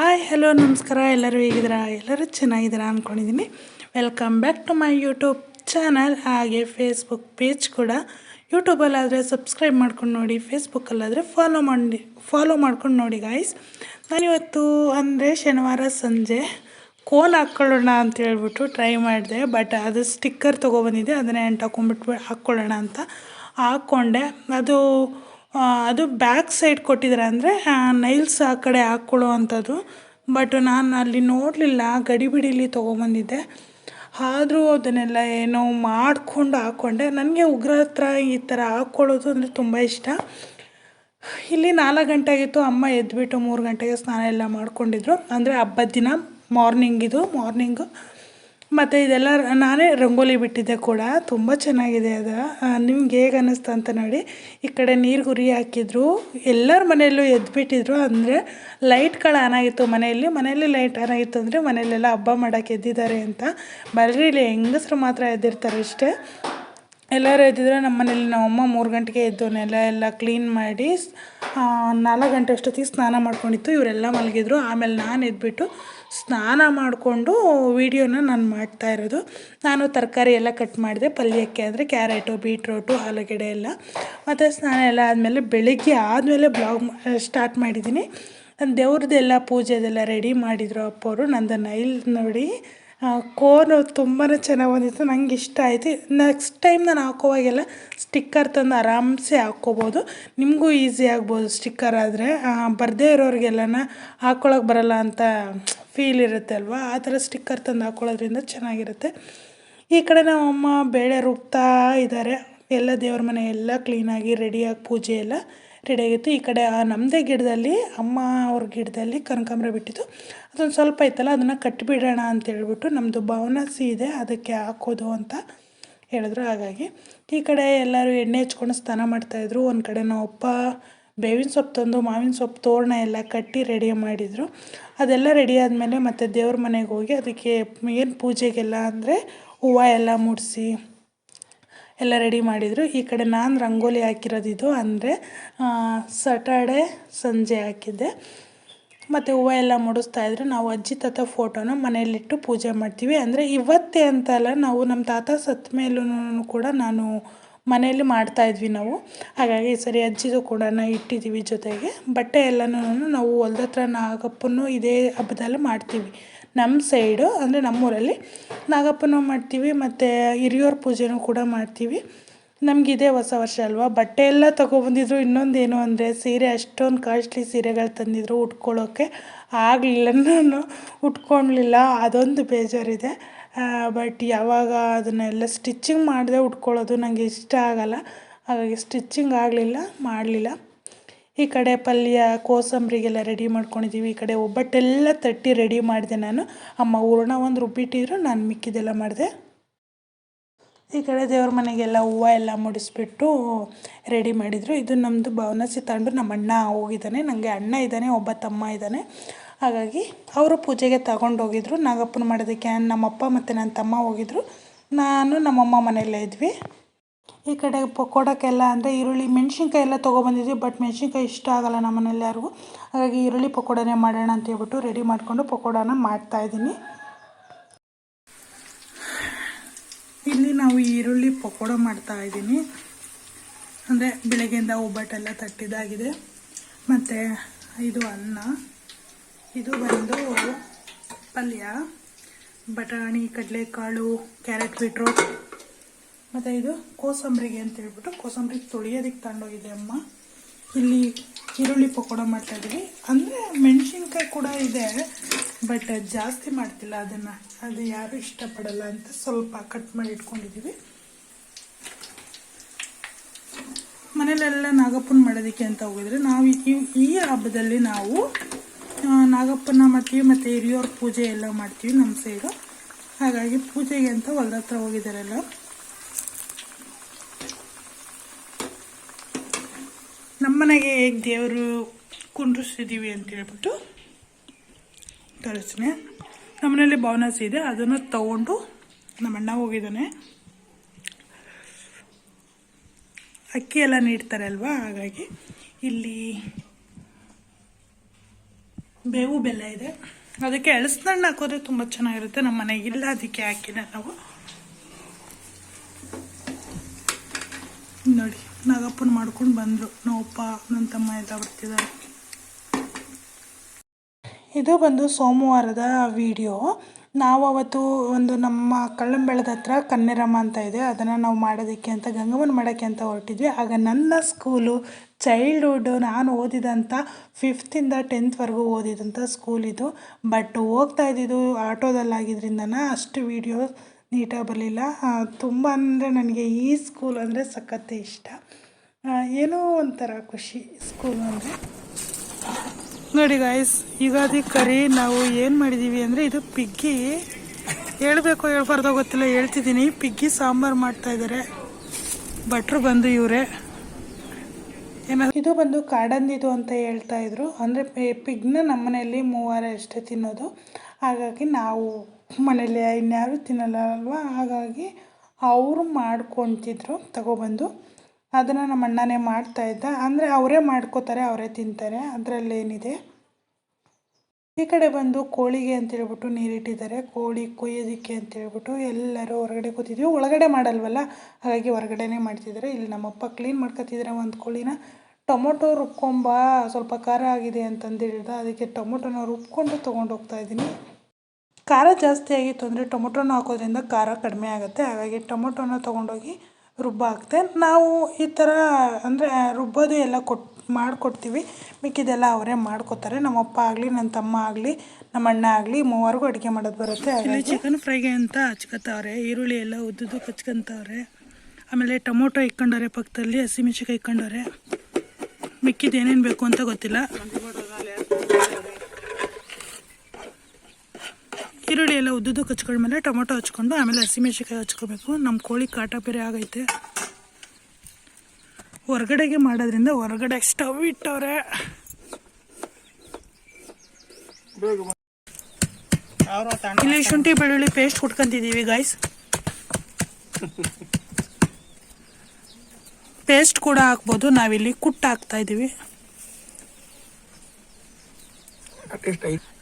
Hi hello ನಮಸ್ಕಾರ. ಎಲ್ಲರೂ ಹೇಗಿದ್ದೀರಾ? ಎಲ್ಲರೂ ಚೆನ್ನಾಗಿದ್ದೀರಾ ಅಂದ್ಕೊಂಡಿದ್ದೀನಿ welcome back to my YouTube channel ಹಾಗೆ ಫೇಸ್ಬುಕ್ ಪೇಜ್ ಕೂಡ. ಯೂಟ್ಯೂಬಲ್ಲಾದರೆ ಸಬ್ಸ್ಕ್ರೈಬ್ ಮಾಡ್ಕೊಂಡು ನೋಡಿ ಫೇಸ್ಬುಕ್ಕಲ್ಲಾದರೆ ಫಾಲೋ ಮಾಡಿ ಫಾಲೋ ಮಾಡ್ಕೊಂಡು ನೋಡಿ ಗಾಯ್ಸ್ ನಾನಿವತ್ತು ಅಂದರೆ ಶನಿವಾರ ಸಂಜೆ ಕೋನ್ ಹಾಕ್ಕೊಳ್ಳೋಣ ಅಂತ ಹೇಳ್ಬಿಟ್ಟು ಟ್ರೈ ಮಾಡಿದೆ ಬಟ್ ಅದು ಸ್ಟಿಕ್ಕರ್ ತೊಗೊಬಂದಿದೆ, ಅದನ್ನೇ ಎಂಟು ಹಾಕೊಂಡ್ಬಿಟ್ಬಿಟ್ಟು ಹಾಕ್ಕೊಳ್ಳೋಣ ಅಂತ ಹಾಕ್ಕೊಂಡೆ. ಅದು ಅದು ಬ್ಯಾಕ್ ಸೈಡ್ ಕೊಟ್ಟಿದ್ದಾರೆ ಅಂದರೆ ನೈಲ್ಸ್ ಆ ಕಡೆ ಹಾಕ್ಕೊಳ್ಳೋ ಅಂಥದ್ದು. ಬಟ್ ನಾನು ಅಲ್ಲಿ ನೋಡಲಿಲ್ಲ ಗಡಿಬಿಡಿಲಿ ತೊಗೊಬಂದಿದ್ದೆ. ಆದರೂ ಅದನ್ನೆಲ್ಲ ಏನೋ ಮಾಡಿಕೊಂಡು ಹಾಕ್ಕೊಂಡೆ ನನಗೆ ಉಗ್ರ ಹತ್ರ ಈ ಥರ ಹಾಕ್ಕೊಳ್ಳೋದು ಅಂದರೆ ತುಂಬ ಇಷ್ಟ. ಇಲ್ಲಿ ನಾಲ್ಕು ಗಂಟೆ ಆಗಿತ್ತು, ಅಮ್ಮ ಎದ್ದುಬಿಟ್ಟು ಮೂರು ಗಂಟೆಗೆ ಸ್ನಾನ ಎಲ್ಲ ಮಾಡಿಕೊಂಡಿದ್ರು. ಅಂದರೆ ಹಬ್ಬದ ದಿನ ಮಾರ್ನಿಂಗ್ ಇದು ಮಾರ್ನಿಂಗು ಮತ್ತು ಇದೆಲ್ಲ ನಾನೇ ರಂಗೋಲಿ ಬಿಟ್ಟಿದ್ದೆ ಕೂಡ. ತುಂಬ ಚೆನ್ನಾಗಿದೆ ಅದು. ನಿಮ್ಗೆ ಹೇಗೆ ಅನ್ನಿಸ್ತು ಅಂತ ನೋಡಿ. ಈ ಕಡೆ ನೀರು ಗುರಿ ಹಾಕಿದ್ರು. ಎಲ್ಲರ ಮನೆಯಲ್ಲೂ ಎದ್ದುಬಿಟ್ಟಿದ್ರು ಅಂದರೆ ಲೈಟ್ಗಳು ಆನ್ ಆಗಿತ್ತು ಮನೆಯಲ್ಲಿ. ಮನೆಯಲ್ಲಿ ಲೈಟ್ ಆನ್ ಆಗಿತ್ತು ಅಂದರೆ ಮನೆಯಲ್ಲೆಲ್ಲ ಹಬ್ಬ ಮಾಡೋಕ್ಕೆ ಎದ್ದಿದ್ದಾರೆ ಅಂತ. ಇಲ್ಲಿ ಹೆಂಗಸ್ರು ಮಾತ್ರ ಎದ್ದಿರ್ತಾರೆ ಅಷ್ಟೇ. ಎಲ್ಲರೂ ಎದ್ದಿದ್ರೆ ನಮ್ಮ ಮನೇಲಿ ನಮ್ಮಮ್ಮ ಮೂರು ಗಂಟೆಗೆ ಎದ್ದು ನೆಲ ಎಲ್ಲ ಕ್ಲೀನ್ ಮಾಡಿ ನಾಲ್ಕು ಗಂಟೆ ಅಷ್ಟೊತ್ತಿಗೆ ಸ್ನಾನ ಮಾಡ್ಕೊಂಡಿತ್ತು. ಇವರೆಲ್ಲ ಮಲಗಿದ್ರು. ಆಮೇಲೆ ನಾನು ಎದ್ಬಿಟ್ಟು ಸ್ನಾನ ಮಾಡಿಕೊಂಡು ವೀಡಿಯೋನ ನಾನು ಮಾಡ್ತಾ ಇರೋದು. ನಾನು ತರಕಾರಿ ಎಲ್ಲ ಕಟ್ ಮಾಡಿದೆ. ಪಲ್ಯಕ್ಕೆ ಅಂದರೆ ಕ್ಯಾರೆಟು, ಬೀಟ್ರೋಟು, ಆಲೂಗೆಡ್ಡೆ ಎಲ್ಲ. ಮತ್ತು ಸ್ನಾನ ಎಲ್ಲ ಆದಮೇಲೆ ಬೆಳಿಗ್ಗೆ ಆದಮೇಲೆ ಬ್ಲಾಗ್ ಸ್ಟಾರ್ಟ್ ಮಾಡಿದ್ದೀನಿ. ದೇವ್ರದ್ದೆಲ್ಲ ಪೂಜೆದೆಲ್ಲ ರೆಡಿ ಮಾಡಿದರು ಅಪ್ಪವರು ನಂದು ನೈಲ್ ನೋಡಿ ಕೋನು ತುಂಬಾ ಚೆನ್ನಾಗಿ ಬಂದಿತ್ತು, ನಂಗೆ ಇಷ್ಟ ಆಯಿತು. ನೆಕ್ಸ್ಟ್ ಟೈಮ್ ನಾನು ಹಾಕೋವಾಗೆಲ್ಲ ಸ್ಟಿಕ್ಕರ್ ತಂದು ಆರಾಮ್ಸೆ ಹಾಕ್ಕೋಬೋದು. ನಿಮಗೂ ಈಸಿ ಆಗ್ಬೋದು ಸ್ಟಿಕ್ಕರ್ ಆದರೆ. ಬರದೇ ಇರೋರಿಗೆಲ್ಲನ ಹಾಕ್ಕೊಳಕ್ಕೆ ಬರಲ್ಲ ಅಂತ ಫೀಲ್ ಇರುತ್ತೆ ಅಲ್ವಾ? ಆ ಥರ ಸ್ಟಿಕ್ಕರ್ ತಂದು ಹಾಕ್ಕೊಳ್ಳೋದ್ರಿಂದ ಚೆನ್ನಾಗಿರುತ್ತೆ. ಈ ಕಡೆ ನಮ್ಮ ಅಮ್ಮ ಬೇಳೆ ರುಬ್ತಾ ಇದ್ದಾರೆ. ಎಲ್ಲ ದೇವ್ರ ಮನೆ ಎಲ್ಲ ಕ್ಲೀನಾಗಿ ರೆಡಿಯಾಗಿ ಪೂಜೆ ಎಲ್ಲ ರೆಡಿಯಾಗಿತ್ತು ಈ ಕಡೆ ಆ ನಮ್ಮದೇ ಗಿಡದಲ್ಲಿ, ಅಮ್ಮ ಅವ್ರ ಗಿಡದಲ್ಲಿ ಕನಕಾಂಬ್ರ ಬಿಟ್ಟಿತ್ತು. ಅದೊಂದು ಸ್ವಲ್ಪ ಇತ್ತಲ್ಲ ಅದನ್ನು ಕಟ್ಟಿಬಿಡೋಣ ಅಂತ ಹೇಳ್ಬಿಟ್ಟು ನಮ್ಮದು ಭವನಸಿ ಇದೆ, ಅದಕ್ಕೆ ಹಾಕೋದು ಅಂತ ಹೇಳಿದ್ರು. ಹಾಗಾಗಿ ಈ ಕಡೆ ಎಲ್ಲರೂ ಎಣ್ಣೆ ಹಚ್ಕೊಂಡು ಸ್ನಾನ ಮಾಡ್ತಾಯಿದ್ರು ಒಂದು ಕಡೆ ನಾವು ಅಪ್ಪ ಬೇವಿನ ಸೊಪ್ಪು ತಂದು, ಮಾವಿನ ಸೊಪ್ಪು ತೋರಣ ಎಲ್ಲ ಕಟ್ಟಿ ರೆಡಿ ಮಾಡಿದರು. ಅದೆಲ್ಲ ರೆಡಿ ಆದಮೇಲೆ ಮತ್ತು ದೇವ್ರ ಮನೆಗೆ ಹೋಗಿ ಅದಕ್ಕೆ ಏನು ಪೂಜೆಗೆಲ್ಲ ಅಂದರೆ ಹೂವು ಎಲ್ಲ ಮುಡಿಸಿ ಎಲ್ಲ ರೆಡಿ ಮಾಡಿದರು. ಈ ಕಡೆ ನಾನು ರಂಗೋಲಿ ಹಾಕಿರೋದು ಇದು ಅಂದರೆ ಸಟರ್ಡೆ ಸಂಜೆ ಹಾಕಿದ್ದೆ. ಮತ್ತು ಹೂವು ಎಲ್ಲ ಮುಡಿಸ್ತಾ ಇದ್ರು. ನಾವು ಅಜ್ಜಿ ತಾತ ಫೋಟೋನ ಮನೆಯಲ್ಲಿಟ್ಟು ಪೂಜೆ ಮಾಡ್ತೀವಿ. ಅಂದರೆ ಇವತ್ತೇ ಅಂತಲ್ಲ, ನಾವು ನಮ್ಮ ತಾತ ಸತ್ತ ಮೇಲೂ ಕೂಡ ನಾನು ಮನೆಯಲ್ಲಿ ಮಾಡ್ತಾಯಿದ್ವಿ ನಾವು. ಹಾಗಾಗಿ ಸರಿ ಅಜ್ಜಿದು ಕೂಡ ಇಟ್ಟಿದ್ದೀವಿ ಜೊತೆಗೆ. ಬಟ್ಟೆ ಎಲ್ಲನೂ ನಾವು ಹೊಲ್ದ ಹತ್ರ ನಾಗಪ್ಪನೂ ಇದೇ ಹಬ್ಬದಲ್ಲಿ ಮಾಡ್ತೀವಿ. ನಮ್ಮ ಸೈಡು, ಅಂದರೆ ನಮ್ಮೂರಲ್ಲಿ ನಾಗಪ್ಪನ ಮಾಡ್ತೀವಿ, ಮತ್ತು ಹಿರಿಯೋರ ಪೂಜೆನೂ ಕೂಡ ಮಾಡ್ತೀವಿ. ನಮಗಿದೆ ಹೊಸ ವರ್ಷ ಅಲ್ವಾ? ಬಟ್ಟೆ ಎಲ್ಲ ತೊಗೊಬಂದಿದ್ರು, ಇನ್ನೊಂದೇನು ಅಂದರೆ ಸೀರೆ, ಅಷ್ಟೊಂದು ಕಾಸ್ಟ್ಲಿ ಸೀರೆಗಳು ತಂದಿದ್ರು ಉಟ್ಕೊಳ್ಳೋಕ್ಕೆ ಆಗಲಿಲ್ಲ ನಾನು. ಉಟ್ಕೊಳ್ಲಿಲ್ಲ, ಅದೊಂದು ಬೇಜಾರಿದೆ. ಬಟ್ ಯಾವಾಗ ಅದನ್ನೆಲ್ಲ ಸ್ಟಿಚ್ಚಿಂಗ್ ಮಾಡದೆ ಉಟ್ಕೊಳ್ಳೋದು ನನಗೆ ಇಷ್ಟ ಆಗಲ್ಲ. ಹಾಗಾಗಿ ಸ್ಟಿಚ್ಚಿಂಗ್ ಆಗಲಿಲ್ಲ, ಮಾಡಲಿಲ್ಲ. ಈ ಕಡೆ ಪಲ್ಯ, ಕೋಸಂಬರಿಗೆಲ್ಲ ರೆಡಿ ಮಾಡ್ಕೊಂಡಿದ್ದೀವಿ ಈ ಕಡೆ ಒಬ್ಬಟ್ಟೆಲ್ಲ ತಟ್ಟಿ ರೆಡಿ ಮಾಡಿದೆ ನಾನು. ಅಮ್ಮ ಹೂರ್ಣ ಒಂದು ರುಬ್ಬಿಟ್ಟಿದ್ರು ನಾನು ಮಿಕ್ಕಿದೆಲ್ಲ ಮಾಡಿದೆ. ಈ ಕಡೆ ದೇವ್ರ ಮನೆಗೆಲ್ಲ ಹೂವು ಎಲ್ಲ ಮುಡಿಸ್ಬಿಟ್ಟು ರೆಡಿ ಮಾಡಿದರು. ಇದು ನಮ್ಮದು ಭವನಸಿ ತಗೊಂಡು ನಮ್ಮ ಅಣ್ಣ ಹೋಗಿದ್ದಾನೆ. ನನಗೆ ಅಣ್ಣ ಇದ್ದಾನೆ, ಒಬ್ಬ ತಮ್ಮ ಇದ್ದಾನೆ. ಹಾಗಾಗಿ ಅವರು ಪೂಜೆಗೆ ತಗೊಂಡೋಗಿದ್ರು ನಾಗಪ್ಪನ ಮಾಡೋದಕ್ಕೆ ನಮ್ಮಪ್ಪ ಮತ್ತು ನನ್ನ ತಮ್ಮ ಹೋಗಿದ್ರು. ನಾನು ನಮ್ಮಮ್ಮ ಮನೆಯಲ್ಲೇ ಇದ್ವಿ. ಈ ಕಡೆ ಪಕೋಡಕ್ಕೆಲ್ಲ ಅಂದರೆ ಈರುಳ್ಳಿ, ಮೆಣಸಿನ್ಕಾಯಿ ಎಲ್ಲ ತೊಗೊಬಂದಿದ್ವಿ ಬಟ್ ಮೆಣಸಿನ್ಕಾಯಿ ಇಷ್ಟ ಆಗಲ್ಲ ನಮ್ಮ ಮನೇಲಿ ಯಾರಿಗೂ. ಹಾಗಾಗಿ ಈರುಳ್ಳಿ ಪಕೋಡನೇ ಮಾಡೋಣ ಅಂತ ಹೇಳ್ಬಿಟ್ಟು ರೆಡಿ ಮಾಡಿಕೊಂಡು ಪಕೋಡನ ಮಾಡ್ತಾಯಿದ್ದೀನಿ ಇಲ್ಲಿ ನಾವು ಈರುಳ್ಳಿ ಪಕೋಡ ಮಾಡ್ತಾ ಇದ್ದೀನಿ. ಅಂದರೆ ಬೆಳಗ್ಗೆಯಿಂದ ಒಬ್ಬಟ್ಟೆಲ್ಲ ತಟ್ಟಿದಾಗಿದೆ. ಮತ್ತು ಇದು ಅನ್ನ, ಇದು ಬಂದು ಪಲ್ಯ, ಬಟಾಣಿ, ಕಡಲೆಕಾಳು, ಕ್ಯಾರೆಟ್, ಬೀಟ್ರೋಟ್. ಮತ್ತು ಇದು ಕೋಸಂಬರಿಗೆ ಅಂತ ಹೇಳ್ಬಿಟ್ಟು ಕೋಸಂಬರಿ ತೊಳಿಯೋದಕ್ಕೆ ತಗೊಂಡೋಗಿದೆ ಅಮ್ಮ. ಇಲ್ಲಿ ಈರುಳ್ಳಿ ಪಕೋಡ ಮಾಡ್ತಾ ಇದ್ದೀವಿ ಅಂದರೆ ಮೆಣಸಿನ್ಕಾಯಿ ಕೂಡ ಇದೆ ಬಟ್ ಜಾಸ್ತಿ ಮಾಡ್ತಿಲ್ಲ ಅದನ್ನು. ಅದು ಯಾರು ಇಷ್ಟಪಡಲ್ಲ ಅಂತ ಸ್ವಲ್ಪ ಕಟ್ ಮಾಡಿ ಇಟ್ಕೊಂಡಿದ್ದೀವಿ ಮನೇಲೆಲ್ಲ ನಾಗಪ್ಪನ ಮಾಡೋದಕ್ಕೆ ಅಂತ ಹೋಗಿದ್ರೆ ನಾವು ಈ- ಈ ಹಬ್ಬದಲ್ಲಿ ನಾವು ನಾಗಪ್ಪನ ಮಾಡ್ತೀವಿ ಮತ್ತು ಹಿರಿಯೋರ ಪೂಜೆ ಎಲ್ಲ ಮಾಡ್ತೀವಿ ನಮ್ಮ ಸೈಡು ಹಾಗಾಗಿ ಪೂಜೆಗೆ ಅಂತ ಹೊಲ್ದ ಹತ್ರ ಹೋಗಿದ್ದಾರೆಲ್ಲ. ನಮ್ಮನೆಗೆ ಹೇಗೆ ದೇವರು ಕುಂಡ್ರಿಸಿದ್ದೀವಿ ಅಂತ ಹೇಳ್ಬಿಟ್ಟು ತೋರಿಸ್ತೀನಿ. ನಮ್ಮನೇಲಿ ಬೋನಸ್ ಇದೆ, ಅದನ್ನು ತಗೊಂಡು ನಮ್ಮಣ್ಣ ಹೋಗಿದ್ದಾನೆ. ಅಕ್ಕಿ ಎಲ್ಲ ನೀಡ್ತಾರೆ ಅಲ್ವಾ, ಹಾಗಾಗಿ ಇಲ್ಲಿ ಬೇವು ಬೆಲ್ಲ ಇದೆ. ಅದಕ್ಕೆ ಎಳಸ್ನಣ್ಣು ಹಾಕೋದ್ರೆ ತುಂಬ ಚೆನ್ನಾಗಿರುತ್ತೆ, ನಮ್ಮ ಮನೆಗೆ ಇಲ್ಲ ಅದಕ್ಕೆ ಹಾಕಿಲ್ಲ ನಾವು. ನೋಡಿ. ನಾಗಪ್ಪನ ಮಾಡ್ಕೊಂಡು ಬಂದರು. ನಮ್ಮಪ್ಪ ನನ್ನ ತಮ್ಮ ಎಲ್ಲ ಬರ್ತಿದ್ದಾರೆ. ಇದು ಬಂದು ಸೋಮವಾರದ ವಿಡಿಯೋ. ನಾವು ಅವತ್ತು ಒಂದು ನಮ್ಮ ಕಳ್ಳಂಬೆಳದ ಹತ್ರ ಕನ್ನೆರಮ್ಮ ಅಂತ ಇದೆ. ಅದನ್ನು ನಾವು ಮಾಡೋದಕ್ಕೆ ಅಂತ, ಗಂಗಮ್ಮನ ಮಾಡೋಕ್ಕೆ ಅಂತ ಹೊರಟಿದ್ವಿ. ಆಗ ನನ್ನ ಸ್ಕೂಲು ಚೈಲ್ಡ್ಹುಡ್ಡು ನಾನು ಓದಿದಂಥ ಫಿಫ್ತಿಂದ ಟೆಂತ್ವರೆಗೂ ಓದಿದಂಥ ಸ್ಕೂಲ್ ಇದು. ಬಟ್ ಹೋಗ್ತಾ ಇದ್ದಿದ್ದು ಆಟೋದಲ್ಲಾಗಿದ್ದರಿಂದನೇ ಅಷ್ಟು ವೀಡಿಯೋ ನೀಟಾಗಿ ಬರಲಿಲ್ಲ. ತುಂಬ ಅಂದರೆ ನನಗೆ ಈ ಸ್ಕೂಲ್ ಅಂದರೆ ಸಖತ್ತೆ ಇಷ್ಟ. ಏನೋ ಒಂಥರ ಖುಷಿ ಸ್ಕೂಲ್ ಅಂದರೆ. ನೋಡಿ ಗಾಯ್ಸ್ ಯುಗಾದಿ ಕರಿ ನಾವು ಏನು ಮಾಡಿದ್ದೀವಿ ಅಂದರೆ ಇದು ಪಿಗ್ಗಿ ಹೇಳಬೇಕು ಹೇಳ್ಬಾರ್ದೋ ಗೊತ್ತಿಲ್ಲ, ಹೇಳ್ತಿದ್ದೀನಿ. ಪಿಗ್ಗಿ ಸಾಂಬಾರು ಮಾಡ್ತಾ ಇದ್ದಾರೆ ಭಟ್ರು ಬಂದು ಇವರೇ. ಏನೋ ಇದು ಬಂದು ಕಾಡಂದಿದು ಅಂತ ಹೇಳ್ತಾ ಇದ್ರು. ಅಂದರೆ ಪಿಗ್ನ ನಮ್ಮನೆಯಲ್ಲಿ ಮೂವಾರ ಅಷ್ಟೇ ತಿನ್ನೋದು. ಹಾಗಾಗಿ ನಾವು ಮನೇಲಿ ಇನ್ಯಾರು ತಿನ್ನಲ್ಲ ಹಾಗಾಗಿ ಅವರು ಮಾಡ್ಕೊತಿದ್ರು. ತಗೊಬಂದು ಅದನ್ನು ನಮ್ಮ ಅಣ್ಣನೇ ಮಾಡ್ತಾಯಿದ್ದ ಅಂದರೆ ಅವರೇ ಮಾಡ್ಕೋತಾರೆ, ಅವರೇ ತಿಂತಾರೆ. ಅದರಲ್ಲೇನಿದೆ? ಈ ಕಡೆ ಬಂದು ಕೋಳಿಗೆ ಅಂತೇಳ್ಬಿಟ್ಟು ನೀರಿಟ್ಟಿದ್ದಾರೆ. ಕೋಳಿ ಕೊಯ್ಯೋದಕ್ಕೆ ಅಂತ ಹೇಳ್ಬಿಟ್ಟು ಎಲ್ಲರೂ ಹೊರಗಡೆ ಕೂತಿದ್ವಿ. ಒಳಗಡೆ ಮಾಡಲ್ವಲ್ಲ? ಹಾಗಾಗಿ ಹೊರಗಡೆನೇ ಮಾಡ್ತಿದ್ದಾರೆ. ಇಲ್ಲಿ ನಮ್ಮಪ್ಪ ಕ್ಲೀನ್ ಮಾಡ್ಕೊತಿದ್ದಾರೆ ಒಂದು ಕೋಳಿನ. ಟೊಮೊಟೊ ರುಬ್ಕೊಂಬ. ಸ್ವಲ್ಪ ಖಾರ ಆಗಿದೆ ಅಂತಂದು ಹೇಳಿದ. ಅದಕ್ಕೆ ಟೊಮೊಟೊನ ರುಬ್ಕೊಂಡು ತೊಗೊಂಡು ಹೋಗ್ತಾ ಇದ್ದೀನಿ. ಖಾರ ಜಾಸ್ತಿ ಆಗಿತ್ತು ಅಂದರೆ ಟೊಮೊಟೊನ ಹಾಕೋದ್ರಿಂದ ಖಾರ ಕಡಿಮೆ ಆಗುತ್ತೆ. ಹಾಗಾಗಿ ಟೊಮೊಟೊನ ತೊಗೊಂಡೋಗಿ ರುಬ್ಬ ಹಾಕ್ತೆ. ನಾವು ಈ ಥರ ಅಂದರೆ ರುಬ್ಬೋದು ಎಲ್ಲ ಕೊಟ್ಟು ಮಾಡಿಕೊಡ್ತೀವಿ. ಮಿಕ್ಕಿದೆಲ್ಲ ಅವರೇ ಮಾಡ್ಕೋತಾರೆ. ನಮ್ಮಪ್ಪ ಆಗಲಿ ನನ್ನ ತಮ್ಮ ಆಗಲಿ ನಮ್ಮ ಅಣ್ಣ ಆಗಲಿ ಮೂವರಿಗೂ ಅಡುಗೆ ಮಾಡೋದು ಬರುತ್ತೆ. ಚಿಕನ್ ಫ್ರೈಗೆ ಅಂತ ಹಚ್ಕೊತಾವ್ರೆ ಈರುಳ್ಳಿ ಎಲ್ಲ ಉದ್ದುದ್ದು ಕಚ್ಕೊಂತವ್ರೆ ಆಮೇಲೆ ಟೊಮೊಟೊ ಇಕ್ಕೊಂಡವ್ರೆ ಪಕ್ಕದಲ್ಲಿ ಹಸಿಮೆಣ್ಸಿಕಾಯಿ ಇಕ್ಕೊಂಡವ್ರೆ. ಮಿಕ್ಕಿದ್ದು ಏನೇನು ಬೇಕು ಅಂತ ಗೊತ್ತಿಲ್ಲ. ಈರುಳ್ಳಿ ಎಲ್ಲ ಉದ್ದುದ್ದು ಕಚ್ಕೊಂಡ್ಮೇಲೆ ಟೊಮೊಟೊ ಹಚ್ಕೊಂಡು ಆಮೇಲೆ ಹಸಿಮೆಣ್ಸಿಕಾಯಿ ಹಚ್ಕೋಬೇಕು. ನಮ್ಮ ಕೋಳಿ ಕಾಟ ಬೇರೆ ಆಗೈತೆ. ಹೊರಗಡೆಗೆ ಮಾಡೋದ್ರಿಂದ ಹೊರಗಡೆ ಸ್ಟವ್ ಇಟ್ಟವ್ರೆ. ಇಲ್ಲಿ ಶುಂಠಿ ಬೆಳ್ಳುಳ್ಳಿ ಪೇಸ್ಟ್ ಕುಟ್ಕೊಂತಿದ್ದೀವಿ ಗಾಯ್ಸ್ ಪೇಸ್ಟ್ ಕೂಡ ಹಾಕ್ಬೋದು. ನಾವಿಲ್ಲಿ ಕುಟ್ಟು ಹಾಕ್ತಾ ಇದ್ದೀವಿ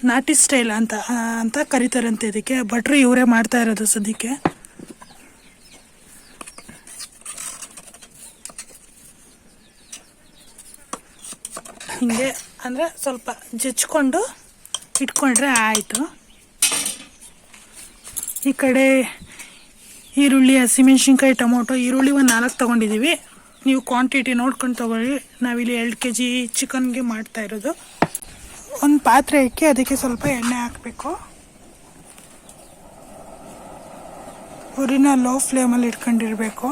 ನಾಟಿ ಸ್ಟೈಲ್ ಅಂತ ಆ, ಅಂತ ಕರಿತಾರಂತೆ ಇದಕ್ಕೆ. ಭಟ್ರು ಇವರೇ ಮಾಡ್ತಾ ಇರೋದು ಸದ್ಯಕ್ಕೆ. ಹಿಂಗೆ ಅಂದರೆ ಸ್ವಲ್ಪ ಜಚ್ಕೊಂಡು ಇಟ್ಕೊಂಡ್ರೆ ಆಯಿತು. ಈ ಕಡೆ ಈರುಳ್ಳಿ ಹಸಿಮೆಣ್ಸಿನ್ಕಾಯಿ ಟೊಮೊಟೊ ಈರುಳ್ಳಿ ಒಂದು ನಾಲ್ಕು ತೊಗೊಂಡಿದ್ದೀವಿ ನೀವು ಕ್ವಾಂಟಿಟಿ ನೋಡ್ಕೊಂಡು ತೊಗೊಳ್ಳಿ. ನಾವಿಲ್ಲಿ ಎರಡು ಕೆ ಜಿ ಚಿಕನ್ಗೆ ಮಾಡ್ತಾ ಇರೋದು. ಒಂದು ಪಾತ್ರೆ ಇಕ್ಕಿ, ಅದಕ್ಕೆ ಸ್ವಲ್ಪ ಎಣ್ಣೆ ಹಾಕಬೇಕು. ಉರಿನ ಲೋ ಫ್ಲೇಮಲ್ಲಿ ಇಟ್ಕೊಂಡಿರಬೇಕು.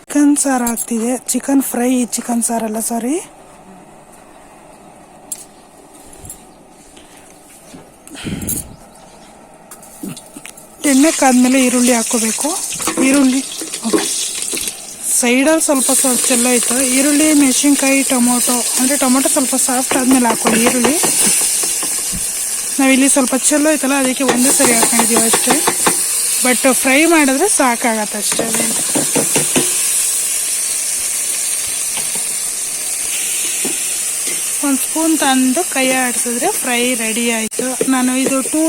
ಚಿಕನ್ ಸಾರು ಆಗ್ತಿದೆ. ಚಿಕನ್ ಫ್ರೈ ಚಿಕನ್ ಸಾರಲ್ಲ ಸಾರಿ ಎಣ್ಣೆ ಕಾದ್ಮೇಲೆ ಈರುಳ್ಳಿ ಹಾಕೋಬೇಕು ಈರುಳ್ಳಿ ಸೈಡಲ್ಲಿ ಸ್ವಲ್ಪ ಸ್ವಲ್ಪ ಚೆಲ್ಲ ಇತ್ತು. ಈರುಳ್ಳಿ, ಮೆಣಸಿನ್ಕಾಯಿ, ಟೊಮೊಟೊ. ಅಂದರೆ ಟೊಮೊಟೊ ಸ್ವಲ್ಪ ಸಾಫ್ಟ್ ಆದಮೇಲೆ ಹಾಕೊಳ್ಳಿ ಈರುಳ್ಳಿ. ನಾವಿಲ್ಲಿ ಸ್ವಲ್ಪ ಚೆಲ್ಲೋ ಐತಲ್ಲ, ಅದಕ್ಕೆ ಒಂದೇ ಸರಿ ಹಾಕೊಂಡಿದ್ದೀವಿ ಅಷ್ಟೇ. ಬಟ್ ಫ್ರೈ ಮಾಡಿದ್ರೆ ಸಾಕಾಗತ್ತೆ ಅಷ್ಟೇ ಒಂದು ಸ್ಪೂನ್ ತಂದು ಕೈ ಆಡಿಸಿದ್ರೆ ಫ್ರೈ ರೆಡಿ ಆಯಿತು. ನಾನು ಇದು ಟೂ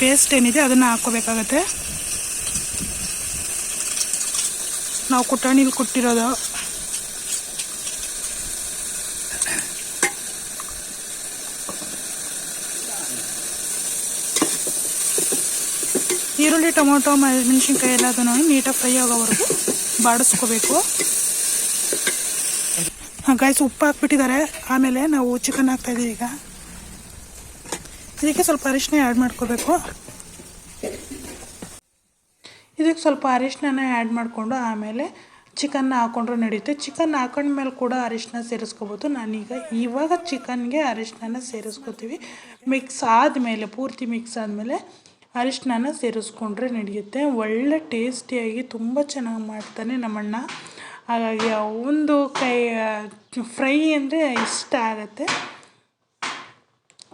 ಪೇಸ್ಟ್ ಏನಿದೆ ಅದನ್ನು ಹಾಕೋಬೇಕಾಗತ್ತೆ ನಾವು ಕುಟಾಣಿಲಿ ಕುಟ್ಟಿರೋದು. ಈರುಳ್ಳಿ, ಟೊಮೊಟೊ ಮೆಣಸಿನ್ಕಾಯಿ ಎಲ್ಲ ಅದನ್ನು ನೀಟಾಗಿ ಫ್ರೈ ಆಗೋವರೆಗೂ ಬಾಡಿಸ್ಕೋಬೇಕು. ಗಾಯ್ಸ್ ಉಪ್ಪು ಹಾಕ್ಬಿಟ್ಟಿದ್ದಾರೆ. ಆಮೇಲೆ ನಾವು ಚಿಕನ್ ಹಾಕ್ತಾಯಿದ್ದೀವಿ ಈಗ. ಇದಕ್ಕೆ ಸ್ವಲ್ಪ ಅರಿಶಿನ ಆ್ಯಡ್ ಮಾಡ್ಕೋಬೇಕು. ಇದಕ್ಕೆ ಸ್ವಲ್ಪ ಅರಿಶಿನ ಆ್ಯಡ್ ಮಾಡಿಕೊಂಡು ಆಮೇಲೆ ಚಿಕನ್ನ ಹಾಕೊಂಡ್ರೆ ನಡೆಯುತ್ತೆ. ಚಿಕನ್ ಹಾಕೊಂಡ್ಮೇಲೆ ಕೂಡ ಅರಿಶಿನ ಸೇರಿಸ್ಕೋಬೋದು. ನಾನೀಗ ಇವಾಗ ಚಿಕನ್ಗೆ ಅರಿಶಿನ ಸೇರಿಸ್ಕೋತೀವಿ. ಮಿಕ್ಸ್ ಆದಮೇಲೆ, ಪೂರ್ತಿ ಮಿಕ್ಸ್ ಆದಮೇಲೆ ಅರಿಶಿನ ಸೇರಿಸ್ಕೊಂಡ್ರೆ ನಡೆಯುತ್ತೆ. ಒಳ್ಳೆ ಟೇಸ್ಟಿಯಾಗಿ ತುಂಬ ಚೆನ್ನಾಗಿ ಮಾಡ್ತಾನೆ ನಮ್ಮಣ್ಣ. ಹಾಗಾಗಿ ಒಂದು ಕೈ ಫ್ರೈ ಅಂದರೆ ಇಷ್ಟ ಆಗುತ್ತೆ.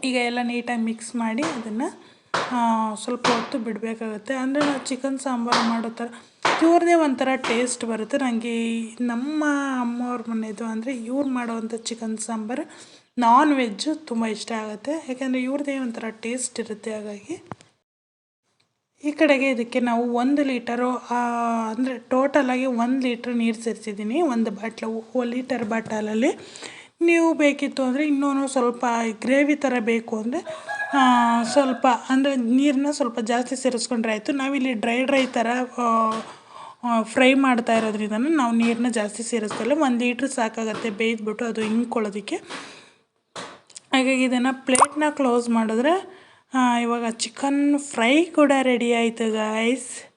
ಈಗ ಎಲ್ಲ ನೀಟಾಗಿ ಮಿಕ್ಸ್ ಮಾಡಿ ಅದನ್ನು ಸ್ವಲ್ಪ ಹೊತ್ತು ಬಿಡಬೇಕಾಗುತ್ತೆ. ಅಂದರೆ ನಾವು ಚಿಕನ್ ಸಾಂಬಾರು ಮಾಡೋ ಥರ, ಇವ್ರದ್ದೇ ಒಂಥರ ಟೇಸ್ಟ್ ಬರುತ್ತೆ. ನನಗೆ ನಮ್ಮ ಅಮ್ಮವ್ರ ಮನೆಯದು ಅಂದರೆ ಇವ್ರು ಮಾಡೋವಂಥ ಚಿಕನ್ ಸಾಂಬಾರು ನಾನ್ ವೆಜ್ಜು ತುಂಬ ಇಷ್ಟ ಆಗುತ್ತೆ. ಯಾಕೆಂದರೆ ಇವ್ರದ್ದೇ ಒಂಥರ ಟೇಸ್ಟ್ ಇರುತ್ತೆ. ಹಾಗಾಗಿ ಈ ಕಡೆಗೆ ಇದಕ್ಕೆ ನಾವು ಒಂದು ಲೀಟರು ಅಂದರೆ ಟೋಟಲಾಗಿ ಒಂದು ಲೀಟ್ರ್ ನೀರು ಸೇರಿಸಿದ್ದೀನಿ. ಒಂದು ಬಾಟ್ಲು ಲೀಟರ್ ಬಾಟಲಲ್ಲಿ ನೀವು ಬೇಕಿತ್ತು ಅಂದರೆ ಇನ್ನೂ ಸ್ವಲ್ಪ ಗ್ರೇವಿ ಥರ ಬೇಕು ಅಂದರೆ ಸ್ವಲ್ಪ ಅಂದರೆ ನೀರನ್ನ ಸ್ವಲ್ಪ ಜಾಸ್ತಿ ಸೇರಿಸ್ಕೊಂಡ್ರೆ ಆಯಿತು. ನಾವಿಲ್ಲಿ ಡ್ರೈ ಡ್ರೈ ಥರ ಫ್ರೈ ಮಾಡ್ತಾ ಇರೋದ್ರಿಂದ ನಾವು ನೀರನ್ನ ಜಾಸ್ತಿ ಸೇರಿಸ್ಕೊಳ್ಳಿ ಒಂದು ಲೀಟ್ರ್ ಸಾಕಾಗತ್ತೆ ಬೇಯಿದ್ಬಿಟ್ಟು ಅದು ಹಿಂಗ್ಕೊಳ್ಳೋದಕ್ಕೆ ಹಾಗಾಗಿ ಇದನ್ನು ಪ್ಲೇಟ್ನ ಕ್ಲೋಸ್ ಮಾಡಿದ್ರೆ ಇವಾಗ ಚಿಕನ್ ಫ್ರೈ ಕೂಡ ರೆಡಿ ಆಯಿತು ಗಾಯ್ಸ್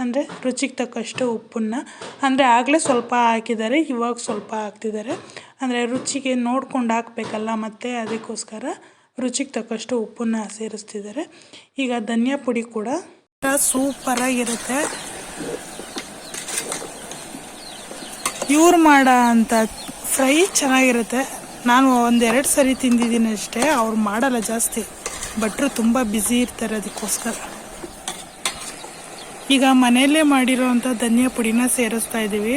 ಅಂದರೆ ರುಚಿಗೆ ತಕ್ಕಷ್ಟು ಉಪ್ಪನ್ನು, ಅಂದರೆ ಆಗಲೇ ಸ್ವಲ್ಪ ಹಾಕಿದ್ದಾರೆ, ಇವಾಗ ಸ್ವಲ್ಪ ಹಾಕ್ತಿದ್ದಾರೆ. ಅಂದರೆ ರುಚಿಗೆ ನೋಡ್ಕೊಂಡು ಹಾಕ್ಬೇಕಲ್ಲ ಮತ್ತು ಅದಕ್ಕೋಸ್ಕರ ರುಚಿಗೆ ತಕ್ಕಷ್ಟು ಉಪ್ಪನ್ನು ಸೇರಿಸ್ತಿದ್ದಾರೆ. ಈಗ ಧನಿಯಾ ಪುಡಿ ಕೂಡ ಸೂಪರಾಗಿರುತ್ತೆ ಇವ್ರು ಮಾಡೋ ಅಂತ ಫ್ರೈ ಚೆನ್ನಾಗಿರುತ್ತೆ. ನಾನು ಒಂದೆರಡು ಸರಿ ತಿಂದಿದ್ದೀನಿ ಅಷ್ಟೇ, ಅವ್ರು ಮಾಡಲ್ಲ ಜಾಸ್ತಿ. ಭಟ್ರು ತುಂಬ ಬ್ಯುಸಿ ಇರ್ತಾರೆ ಅದಕ್ಕೋಸ್ಕರ. ಈಗ ಮನೆಯಲ್ಲೇ ಮಾಡಿರೋವಂಥ ಧನಿಯಾ ಪುಡಿನ ಸೇರಿಸ್ತಾ ಇದ್ದೀವಿ.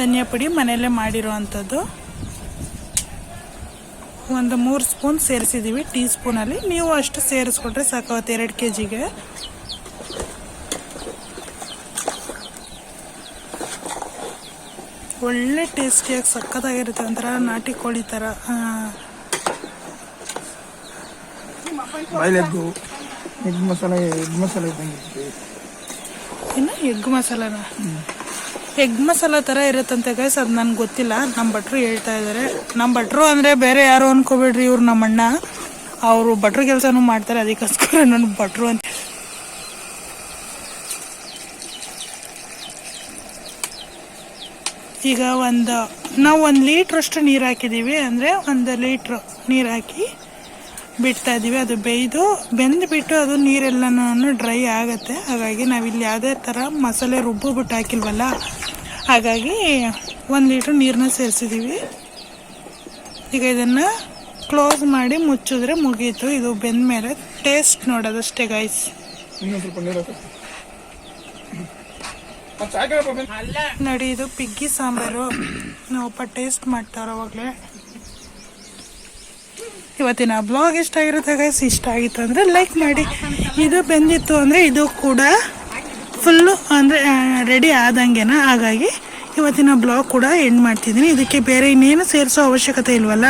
ಧನಿಯಾ ಪುಡಿ ಮನೆಯಲ್ಲೇ ಮಾಡಿರೋ ಅಂಥದ್ದು. ಒಂದು ಮೂರು ಸ್ಪೂನ್ ಸೇರಿಸಿದ್ದೀವಿ ಟೀ ಸ್ಪೂನಲ್ಲಿ. ನೀವು ಅಷ್ಟು ಸೇರಿಸ್ಕೊಟ್ರೆ ಸಾಕಾಗುತ್ತೆ ಎರಡು ಕೆ ಜಿಗೆ ಒಳ್ಳೆ ಟೇಸ್ಟಿಯಾಗಿ ಸಕ್ಕತ್ತಾಗಿರುತ್ತೆ ಒಂಥರ ನಾಟಿ ಕೋಳಿ ಥರ. ಎಗ್ ಮಸಾಲೆ ಎಗ್ ಇದ್ದಂಗೆ ಇನ್ನು ಎಗ್ ಮಸಾಲನ ಎಗ್ ಮಸಾಲ ಥರ ಇರುತ್ತಂತೆ ಗೈಸ್ ಅದು ನನಗೆ ಗೊತ್ತಿಲ್ಲ. ನಮ್ಮ ಭಟ್ರು ಹೇಳ್ತಾ ಇದ್ದಾರೆ ನಮ್ಮ ಭಟ್ರು ಅಂದರೆ ಬೇರೆ ಯಾರು ಅನ್ಕೋಬೇಡ್ರಿ ಇವ್ರು ನಮ್ಮ ಅಣ್ಣ. ಅವರು ಭಟ್ರು ಕೆಲಸನೂ ಮಾಡ್ತಾರೆ, ಅದಕ್ಕೋಸ್ಕರ ನನ್ನ ಭಟ್ರು ಅಂತ ಈಗ ಒಂದು, ನಾವು ಒಂದು ಲೀಟ್ರಷ್ಟು ನೀರು ಹಾಕಿದ್ದೀವಿ ಅಂದರೆ ಒಂದು ಲೀಟ್ರ್ ನೀರು ಹಾಕಿ ಬಿಡ್ತಾ ಇದ್ದೀವಿ ಅದು ಬೇಯ್ದು ಬೆಂದುಬಿಟ್ಟು ಅದು ನೀರೆಲ್ಲನೂ ಡ್ರೈ ಆಗುತ್ತೆ. ಹಾಗಾಗಿ ನಾವಿಲ್ಲಿ ಯಾವುದೇ ಥರ ಮಸಾಲೆ ರುಬ್ಬಿಬಿಟ್ಟು ಹಾಕಿಲ್ವಲ್ಲ ಹಾಗಾಗಿ ಒಂದು ಲೀಟ್ರ್ ನೀರನ್ನ ಸೇರಿಸಿದ್ದೀವಿ. ಈಗ ಇದನ್ನು ಕ್ಲೋಸ್ ಮಾಡಿ ಮುಚ್ಚಿದ್ರೆ ಮುಗೀತು ಇದು ಬೆಂದ ಮೇಲೆ ಟೇಸ್ಟ್ ನೋಡೋದಷ್ಟೇ ಸಾಕಪ್ಪ ನೋಡಿ ಇದು ಪಿಗ್ಗಿ ಸಾಂಬಾರು. ನಾವಪ್ಪ ಟೇಸ್ಟ್ ಮಾಡ್ತಾರೋ ಅವಾಗಲೇ ಇವತ್ತಿನ ಬ್ಲಾಗ್ ಇಷ್ಟ ಆಗಿರುತ್ತೆ ಗೈಸ್ ಇಷ್ಟ ಆಗಿತ್ತು ಅಂದರೆ ಲೈಕ್ ಮಾಡಿ. ಇದು ಬೆಂದಿತ್ತು ಅಂದರೆ ಇದು ಕೂಡ ಫುಲ್ಲು ಅಂದರೆ ರೆಡಿ ಆದಂಗೆನ? ಹಾಗಾಗಿ ಇವತ್ತಿನ ಬ್ಲಾಗ್ ಕೂಡ ಎಂಡ್ ಮಾಡ್ತಿದ್ದೀನಿ. ಇದಕ್ಕೆ ಬೇರೆ ಇನ್ನೇನು ಸೇರಿಸೋ ಅವಶ್ಯಕತೆ ಇಲ್ವಲ್ಲ?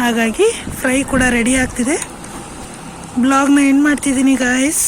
ಹಾಗಾಗಿ ಫ್ರೈ ಕೂಡ ರೆಡಿ ಆಗ್ತಿದೆ. ಬ್ಲಾಗ್ನ ಎಂಡ್ ಮಾಡ್ತಿದ್ದೀನಿ ಗಾಯ್ಸ್